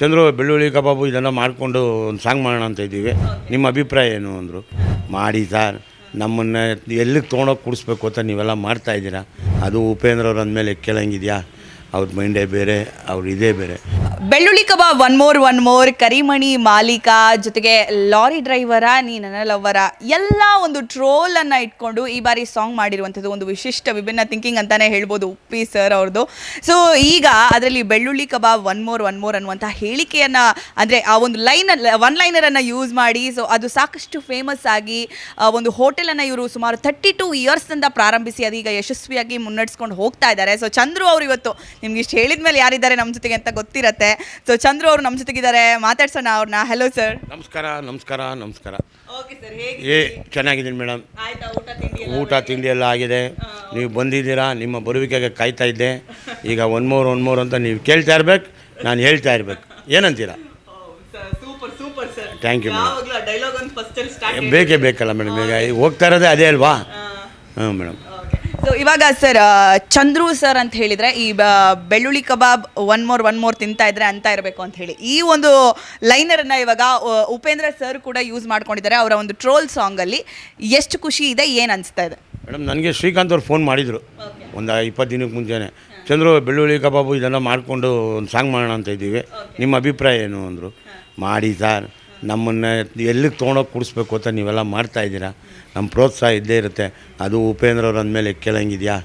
ಚಂದ್ರು, ಬೆಳ್ಳುಳ್ಳಿ, ಕಬಾಬು ಇದೆಲ್ಲ ಮಾಡಿಕೊಂಡು ಒಂದು ಸಾಂಗ್ ಮಾಡೋಣ ಅಂತ ಇದ್ದೀವಿ. ನಿಮ್ಮ ಅಭಿಪ್ರಾಯ ಏನು ಅಂದರು? ಮಾಡಿ ಸರ್. ನಮ್ಮನ್ನು ಎಲ್ಲಿಗೆ ತೊಗೊಂಡೋಗಿ ಕೂಡಿಸ್ಬೇಕು ಅಂತ ನೀವೆಲ್ಲ ಮಾಡ್ತಾ ಇದ್ದೀರಾ? ಅದು ಉಪೇಂದ್ರ ಅವ್ರು ಅಂದಮೇಲೆ ಕೇಳಂಗಿದೆಯಾ? ಅವ್ರ ಮೈಂಡೇ ಬೇರೆ, ಅವ್ರ ಇದೇ ಬೇರೆ. ಬೆಳ್ಳುಳ್ಳಿ kebab one more one more ಕರಿಮಣಿ ಮಾಲೀಕ ಜೊತೆಗೆ ಲಾರಿ ಡ್ರೈವರ ನೀ ನನ್ನ ಲವ್ವರ ಎಲ್ಲ ಒಂದು ಟ್ರೋಲ್ ಅನ್ನ ಇಟ್ಕೊಂಡು ಈ ಬಾರಿ ಸಾಂಗ್ ಮಾಡಿರುವಂಥದ್ದು ಒಂದು ವಿಶಿಷ್ಟ ವಿಭಿನ್ನ ಥಿಂಕಿಂಗ್ ಅಂತಾನೆ ಹೇಳ್ಬೋದು ಉಪ್ಪಿ ಸರ್ ಅವ್ರದ್ದು ಸೊ ಈಗ ಅದರಲ್ಲಿ ಬೆಳ್ಳುಳ್ಳಿ kebab one more one more ಅನ್ನುವಂಥ ಹೇಳಿಕೆಯನ್ನ, ಅಂದ್ರೆ ಆ ಒಂದು ಲೈನ್ ಒನ್ ಲೈನರ್ ಅನ್ನ ಯೂಸ್ ಮಾಡಿ ಸೊ ಅದು ಸಾಕಷ್ಟು ಫೇಮಸ್ ಆಗಿ ಒಂದು ಹೋಟೆಲ್ ಅನ್ನ ಇವರು ಸುಮಾರು ತರ್ಟಿ ಟು ಇಯರ್ಸ್ ಇಂದ ಪ್ರಾರಂಭಿಸಿ ಅದೀಗ ಯಶಸ್ವಿಯಾಗಿ ಮುನ್ನಡೆಸ್ಕೊಂಡು ಹೋಗ್ತಾ ಇದ್ದಾರೆ. ಸೊ ಚಂದ್ರು ಅವರು ಇವತ್ತು ನಿಮ್ಗೆ ಇಷ್ಟು ಹೇಳಿದ ಮೇಲೆ ಯಾರಿದ್ದಾರೆ ನಮ್ಮ ಜೊತೆಗೆ ಅಂತ ಗೊತ್ತಿರತ್ತೆ. ಸೊ ಚಂದ್ರು ಅವರು ನಮ್ಮ ಜೊತೆಗಿದ್ದಾರೆ. ಮಾತಾಡ್ಸೋಣ ಅವ್ರನ್ನ ಹಲೋ ಸರ್ ನಮಸ್ಕಾರ ನಮಸ್ಕಾರ ನಮಸ್ಕಾರ. ಓಕೆ ಸರ್ ಹೇಗೆ ಏ ಚೆನ್ನಾಗಿದ್ದೀನಿ ಮೇಡಮ್. ಆಯ್ತಾ? ಊಟ ತಿಂಡಿ ಊಟ ತಿಂಡಿ ಎಲ್ಲ ಆಗಿದೆ. ನೀವು ಬಂದಿದ್ದೀರಾ? ನಿಮ್ಮ ಬರುವಿಕೆಗೆ ಕಾಯ್ತಾ ಇದ್ದೆ. ಈಗ ಒನ್ ಮೋರ್ ಒನ್ ಮೋರ್ ಅಂತ ನೀವು ಕೇಳ್ತಾ ಇರ್ಬೇಕು. ನಾನು ಹೇಳ್ತಾ ಇರ್ಬೇಕು. ಏನಂತೀರಾ? Super super sir thank you madam ಯಾವಾಗಲೂ ಡೈಲಾಗ್ ಒಂದು ಫಸ್ಟ್ ಸ್ಟಾರ್ಟ್ ಬೇಕೇ ಬೇಕಲ್ಲ ಮೇಡಮ್ ಈಗ ಹೋಗ್ತಾ ಇರೋದೇ ಅದೇ ಅಲ್ವಾ? ಹಾಂ. ಮೇಡಮ್ ಸೊ ಇವಾಗ ಸರ್ ಚಂದ್ರು ಸರ್ ಅಂತ ಹೇಳಿದ್ರೆ ಈ ಬ- ಬೆಳ್ಳುಳ್ಳಿ kebab one more one more ತಿಂತಾ ಇದ್ರೆ ಅಂತ ಇರಬೇಕು ಅಂತ ಹೇಳಿ. ಈ ಒಂದು ಲೈನರ್ ಅನ್ನ ಇವಾಗ ಉಪೇಂದ್ರ ಸರ್ ಕೂಡ ಯೂಸ್ ಮಾಡ್ಕೊಂಡಿದ್ದಾರೆ ಅವರ ಒಂದು ಟ್ರೋಲ್ ಸಾಂಗ್ ಅಲ್ಲಿ. ಎಷ್ಟು ಖುಷಿ ಇದೆ ಏನು ಅನಿಸ್ತಾ ಇದೆ? ಮೇಡಮ್ ನನಗೆ ಶ್ರೀಕಾಂತ್ ಅವ್ರು ಫೋನ್ ಮಾಡಿದರು. ಒಂದು ಇಪ್ಪತ್ತು ದಿನಕ್ಕೆ ಮುಂಚೆನೆ. ಚಂದ್ರು ಬೆಳ್ಳುಳ್ಳಿ ಕಬಾಬು ಇದೆಲ್ಲ ಮಾಡಿಕೊಂಡು ಒಂದು ಸಾಂಗ್ ಮಾಡೋಣ ಅಂತ ಇದ್ದೀವಿ. ನಿಮ್ಮ ಅಭಿಪ್ರಾಯ ಏನು ಅಂದರು. ಮಾಡಿ ಸರ್ ನಮ್ಮನ್ನು ಎಲ್ಲಿಗೆ ತೊಗೊಂಡೋಗಿ ಕೂಡಿಸ್ಬೇಕು ಅಂತ ನೀವೆಲ್ಲ ಮಾಡ್ತಾ ಇದ್ದೀರಾ? ನಮ್ಮ ಪ್ರೋತ್ಸಾಹ ಇದ್ದೇ ಇರುತ್ತೆ. ಅದು ಉಪೇಂದ್ರ ಅವ್ರು ಅಂದಮೇಲೆ ಕೇಳೋಂಗಿದೆಯಾ?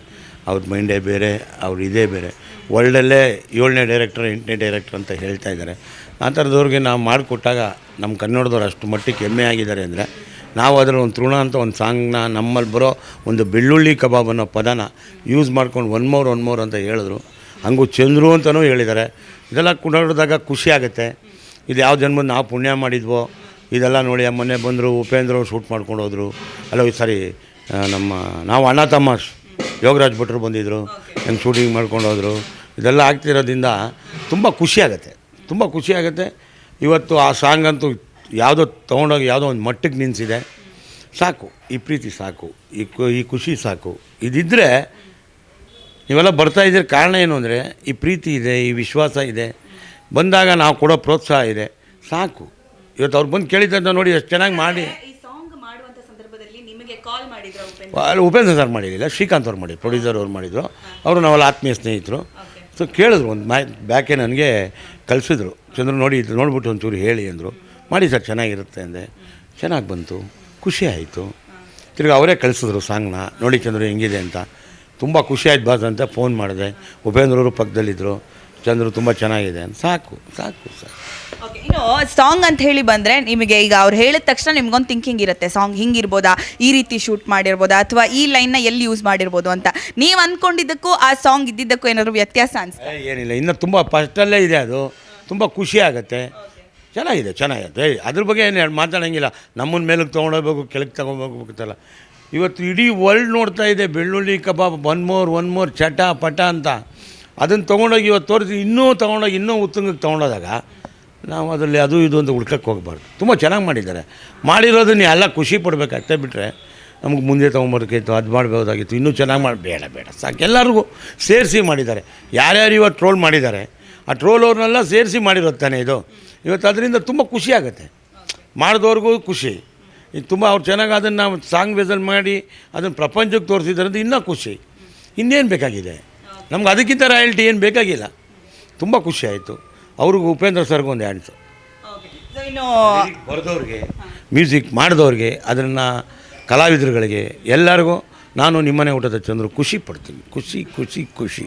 ಅವ್ರ ಮೈಂಡೇ ಬೇರೆ, ಅವ್ರ ಇದೇ ಬೇರೆ. ವರ್ಲ್ಡಲ್ಲೇ ಏಳನೇ ಡೈರೆಕ್ಟರ್, ಎಂಟನೇ ಡೈರೆಕ್ಟರ್ ಅಂತ ಹೇಳ್ತಾ ಇದ್ದಾರೆ. ಆ ಥರದವ್ರಿಗೆ ನಾವು ಮಾಡಿಕೊಟ್ಟಾಗ ನಮ್ಮ ಕನ್ನಡದವ್ರು ಅಷ್ಟು ಮಟ್ಟಿಗೆ ಹೆಮ್ಮೆ ಆಗಿದ್ದಾರೆ ಅಂದರೆ, ನಾವು ಅದರ ಒಂದು ತೃಣ ಅಂತ ಒಂದು ಸಾಂಗ್ನ ನಮ್ಮಲ್ಲಿ ಬರೋ ಒಂದು ಬೆಳ್ಳುಳ್ಳಿ ಕಬಾಬ್ ಅನ್ನೋ ಪದನ ಯೂಸ್ ಮಾಡ್ಕೊಂಡು ಒನ್ ಮೋರ್ ಒನ್ ಮೋರ್ ಅಂತ ಹೇಳಿದ್ರು. ಹಂಗೂ ಚಂದ್ರು ಅಂತಲೂ ಹೇಳಿದ್ದಾರೆ. ಇದೆಲ್ಲ ಕುಣಿದಾಗ ಖುಷಿ ಆಗುತ್ತೆ. ಇದು ಯಾವ ಜನ್ಮದ ನಾವು ಪುಣ್ಯ ಮಾಡಿದ್ವೋ ಇದೆಲ್ಲ ನೋಡಿ ಮೊನ್ನೆ ಬಂದರು ಉಪೇಂದ್ರ ಶೂಟ್ ಮಾಡ್ಕೊಂಡು ಹೋದರು. ಅಲ್ಲ ಸಾರಿ ನಮ್ಮ ನಾವು ಅಣ್ಣ ತಮ್ಮ ಯೋಗರಾಜ್ ಭಟ್ರು ಬಂದಿದ್ದರು ಹೆಂಗೆ ಶೂಟಿಂಗ್ ಮಾಡ್ಕೊಂಡು ಹೋದರು. ಇದೆಲ್ಲ ಆಗ್ತಿರೋದ್ರಿಂದ ತುಂಬ ಖುಷಿ ಆಗುತ್ತೆ. ತುಂಬ ಖುಷಿ ಆಗುತ್ತೆ. ಇವತ್ತು ಆ ಸಾಂಗ್ ಅಂತೂ ಯಾವುದೋ ತೊಗೊಂಡೋಗಿ ಯಾವುದೋ ಒಂದು ಮಟ್ಟಕ್ಕೆ ನಿಂತಿದೆ ಸಾಕು ಈ ಪ್ರೀತಿ ಸಾಕು ಈ ಕು ಈ ಖುಷಿ ಸಾಕು. ಇದಿದ್ದರೆ ನೀವೆಲ್ಲ ಬರ್ತಾ ಇದ್ದೀರ. ಕಾರಣ ಏನು ಅಂದರೆ ಈ ಪ್ರೀತಿ ಇದೆ ಈ ವಿಶ್ವಾಸ ಇದೆ. ಬಂದಾಗ ನಾವು ಕೊಡೋ ಪ್ರೋತ್ಸಾಹ ಇದೆ. ಸಾಕು. ಇವತ್ತು ಅವ್ರು ಬಂದು ಕೇಳಿದ್ದಂತ ನೋಡಿ ಎಷ್ಟು ಚೆನ್ನಾಗಿ ಮಾಡಿ. ಅಲ್ಲಿ ಉಪೇಂದ್ರ? ಸರ್ ಮಾಡಿದಿಲ್ಲ ಶ್ರೀಕಾಂತ್ ಅವ್ರು ಮಾಡಿದ್ರು ಪ್ರೊಡ್ಯೂಸರ್ ಅವ್ರು ಮಾಡಿದರು. ಅವರು ನಾವೆಲ್ಲ ಆತ್ಮೀಯ ಸ್ನೇಹಿತರು. ಸೊ ಕೇಳಿದ್ರು ಒಂದು ಮ್ಯಾ ಬ್ಯಾಕೆ ನನಗೆ ಕಳಿಸಿದ್ರು ಚಂದ್ರ ನೋಡಿ ಇದು ನೋಡ್ಬಿಟ್ಟು ಒಂಚೂರು ಹೇಳಿ ಅಂದರು. ಮಾಡಿ ಸರ್ ಚೆನ್ನಾಗಿರುತ್ತೆ ಅಂದೆ. ಚೆನ್ನಾಗಿ ಬಂತು. ಖುಷಿ ಆಯಿತು. ತಿರ್ಗಿ ಅವರೇ ಕಳಿಸಿದ್ರು ಸಾಂಗ್ನ ನೋಡಿ ಚಂದ್ರು ಹೆಂಗಿದೆ ಅಂತ. ತುಂಬ ಖುಷಿ ಆಯ್ತು ಬಾಸ್ ಅಂತ ಫೋನ್ ಮಾಡಿದೆ. ಉಪೇಂದ್ರವರು ಪಕ್ಕದಲ್ಲಿದ್ದರು ಚಂದ್ರು ತುಂಬ ಚೆನ್ನಾಗಿದೆ ಅಂತ. ಸಾಕು ಸಾಕು ಸಾಕು. ಓಕೆ ಇನ್ನು ಸಾಂಗ್ ಅಂತ ಹೇಳಿ ಬಂದ್ರೆ ನಿಮಗೆ ಈಗ ಅವ್ರು ಹೇಳಿದ ತಕ್ಷಣ ನಿಮ್ಗೊಂದು ಥಿಂಕಿಂಗ್ ಇರುತ್ತೆ. ಸಾಂಗ್ ಹಿಂಗಿರ್ಬೋದಾ? ಈ ರೀತಿ ಶೂಟ್ ಮಾಡಿರ್ಬೋದಾ? ಅಥವಾ ಈ ಲೈನ್ನ ಎಲ್ಲಿ ಯೂಸ್ ಮಾಡಿರ್ಬೋದು ಅಂತ. ನೀವು ಅಂದ್ಕೊಂಡಿದ್ದಕ್ಕೂ ಆ ಸಾಂಗ್ ಇದ್ದಿದ್ದಕ್ಕೂ ಏನಾದ್ರು ವ್ಯತ್ಯಾಸ ಅನಿಸ್ತಾ ಏ, ಏನಿಲ್ಲ. ಇನ್ನು ತುಂಬ ಫಸ್ಟಲ್ಲೇ ಇದೆ ಅದು. ತುಂಬ ಖುಷಿ ಆಗುತ್ತೆ. ಚೆನ್ನಾಗಿದೆ ಚೆನ್ನಾಗಿದೆ. ಅದ್ರ ಬಗ್ಗೆ ಏನು ಮಾತಾಡೋಂಗಿಲ್ಲ. ನಮ್ಮನ್ನ ಮೇಲಕ್ಕೆ ತೊಗೊಂಡೋಗ್ಬೇಕು ಕೆಳಗೆ ತೊಗೊಂಡೋಗ್ಬೇಕಲ್ಲ ಇವತ್ತು ಇಡೀ ವರ್ಲ್ಡ್ ನೋಡ್ತಾ ಇದೆ. ಬೆಳ್ಳುಳ್ಳಿ kebab one more one more ಚಟ ಪಟ ಅಂತ. ಅದನ್ನು ತೊಗೊಂಡೋಗಿ ಇವತ್ತು ತೋರಿಸಿ, ಇನ್ನೂ ತೊಗೊಂಡೋಗಿ, ಇನ್ನೂ ಉತ್ತುಂಗಕ್ಕೆ ತೊಗೊಂಡೋದಾಗ ನಾವು ಅದರಲ್ಲಿ ಅದು ಇದು ಅಂತ ಹುಡ್ಕಕ್ಕೆ ಹೋಗಬಾರ್ದು. ತುಂಬ ಚೆನ್ನಾಗಿ ಮಾಡಿದ್ದಾರೆ. ಮಾಡಿರೋದನ್ನ ಎಲ್ಲ ಖುಷಿ ಪಡಬೇಕಾಗ್ತೇ ಬಿಟ್ಟರೆ ನಮಗೆ ಮುಂದೆ ತೊಗೊಂಬರ್ಕಿತ್ತು ಅದು ಮಾಡಬಹುದಾಗಿತ್ತು ಇನ್ನೂ ಚೆನ್ನಾಗಿ ಮಾಡಿ, ಬೇಡ ಬೇಡ, ಸಾಕು. ಎಲ್ಲರಿಗೂ ಸೇರಿಸಿ ಮಾಡಿದ್ದಾರೆ. ಯಾರ್ಯಾರು ಇವತ್ತು ಟ್ರೋಲ್ ಮಾಡಿದ್ದಾರೆ, ಆ ಟ್ರೋಲ್ ಅವ್ರನ್ನೆಲ್ಲ ಸೇರಿಸಿ ಮಾಡಿರೋದು ತಾನೇ ಇದು. ಇವತ್ತು ಅದರಿಂದ ತುಂಬ ಖುಷಿ ಆಗುತ್ತೆ. ಮಾಡಿದವ್ರಿಗೂ ಖುಷಿ. ಈಗ ತುಂಬ ಅವ್ರು ಚೆನ್ನಾಗಿ ಅದನ್ನು ನಾವು ಸಾಂಗ್ ವೇಸಲ್ಲಿ ಮಾಡಿ, ಅದನ್ನು ಪ್ರಪಂಚಕ್ಕೆ ತೋರಿಸಿದ್ರಿಂದ ಇನ್ನೂ ಖುಷಿ. ಇನ್ನೇನು ಬೇಕಾಗಿದೆ? ನಮ್ಗೆ ಅದಕ್ಕಿಂತ ರಾಯಲ್ಟಿ ಏನು ಬೇಕಾಗಿಲ್ಲ. ತುಂಬ ಖುಷಿ ಆಯಿತು. ಅವ್ರಿಗೂ ಉಪೇಂದ್ರ ಸರ್ಗೂ ಒಂದು ಆ್ಯಂಡ್ಸು ಇನ್ನು ಬರೆದವ್ರಿಗೆ ಮ್ಯೂಸಿಕ್ ಮಾಡಿದವ್ರಿಗೆ ಅದನ್ನು ಕಲಾವಿದರುಗಳಿಗೆ ಎಲ್ಲರಿಗೂ ನಾನು ನಿಮ್ಮನೆ ಊಟದ ಚಂದ್ರು ಖುಷಿ ಪಡ್ತೀನಿ. ಖುಷಿ ಖುಷಿ ಖುಷಿ.